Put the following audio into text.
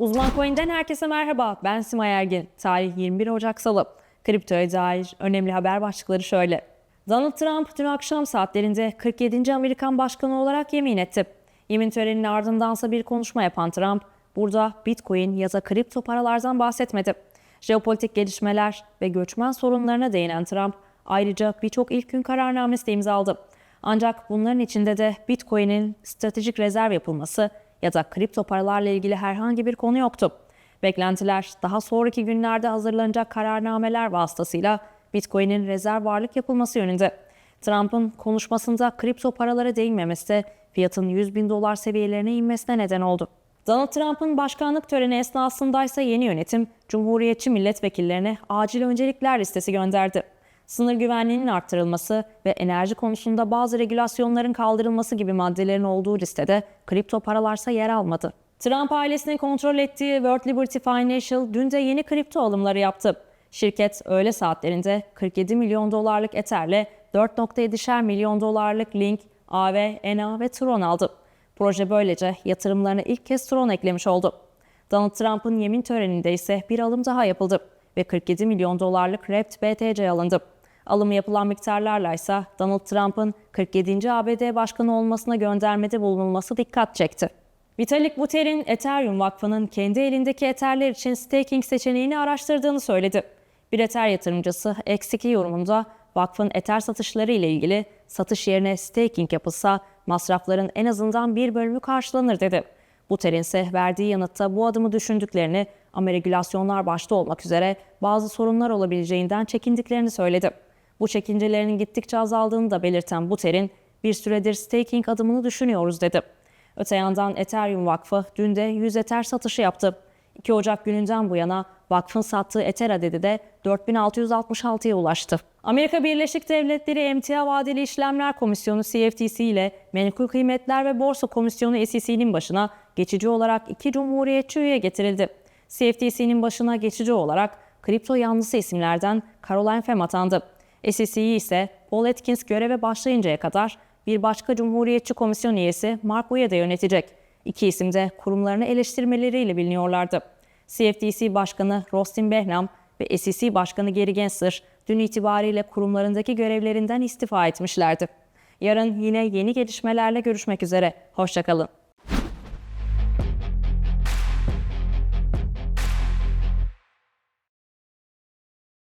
Uzman Coin'den herkese merhaba. Ben Simay Ergin. Tarih 21 Ocak Salı. Kriptoya dair önemli haber başlıkları şöyle. Donald Trump dün akşam saatlerinde 47. Amerikan Başkanı olarak yemin etti. Yemin töreninin ardındansa bir konuşma yapan Trump, burada Bitcoin ya da kripto paralardan bahsetmedi. Jeopolitik gelişmeler ve göçmen sorunlarına değinen Trump, ayrıca birçok ilk gün kararnamesi de imzaladı. Ancak bunların içinde de Bitcoin'in stratejik rezerv yapılması ya da kripto paralarla ilgili herhangi bir konu yoktu. Beklentiler daha sonraki günlerde hazırlanacak kararnameler vasıtasıyla Bitcoin'in rezerv varlık yapılması yönünde. Trump'ın konuşmasında kripto paralara değinmemesi de fiyatın 100 bin dolar seviyelerine inmesine neden oldu. Donald Trump'ın başkanlık töreni esnasındaysa yeni yönetim, Cumhuriyetçi milletvekillerine acil öncelikler listesi gönderdi. Sınır güvenliğinin arttırılması ve enerji konusunda bazı regülasyonların kaldırılması gibi maddelerin olduğu listede kripto paralarsa yer almadı. Trump ailesinin kontrol ettiği World Liberty Financial dün de yeni kripto alımları yaptı. Şirket öğle saatlerinde 47 milyon dolarlık Ether'le 4.7'şer milyon dolarlık Link, AV, ENA ve Tron aldı. Proje böylece yatırımlarına ilk kez Tron eklemiş oldu. Donald Trump'ın yemin töreninde ise bir alım daha yapıldı ve 47 milyon dolarlık Wrapped BTC alındı. Alım yapılan miktarlarla ise Donald Trump'ın 47. ABD başkanı olmasına göndermede bulunulması dikkat çekti. Vitalik Buterin, Ethereum Vakfı'nın kendi elindeki Ether'ler için staking seçeneğini araştırdığını söyledi. Bir Ether yatırımcısı X2 yorumunda vakfın Ether satışları ile ilgili satış yerine staking yapılsa masrafların en azından bir bölümü karşılanır dedi. Buterin ise verdiği yanıtta bu adımı düşündüklerini ama regülasyonlar başta olmak üzere bazı sorunlar olabileceğinden çekindiklerini söyledi. Bu çekincelerinin gittikçe azaldığını da belirten Buterin, bir süredir staking adımını düşünüyoruz dedi. Öte yandan Ethereum Vakfı dün de 100 Ether satışı yaptı. 2 Ocak gününden bu yana vakfın sattığı Ether adedi de 4666'ya ulaştı. Amerika Birleşik Devletleri Emtia Vadeli İşlemler Komisyonu CFTC ile Menkul Kıymetler ve Borsa Komisyonu SEC'nin başına geçici olarak iki cumhuriyetçi üye getirildi. CFTC'nin başına geçici olarak kripto yanlısı isimlerden Caroline Pham atandı. SEC'yi ise Paul Atkins göreve başlayıncaya kadar bir başka Cumhuriyetçi Komisyon üyesi Mark Uyeda yönetecek. İki isim de kurumlarını eleştirmeleriyle biliniyorlardı. CFTC Başkanı Rostin Behnam ve SEC Başkanı Gary Gensler dün itibariyle kurumlarındaki görevlerinden istifa etmişlerdi. Yarın yine yeni gelişmelerle görüşmek üzere. Hoşçakalın.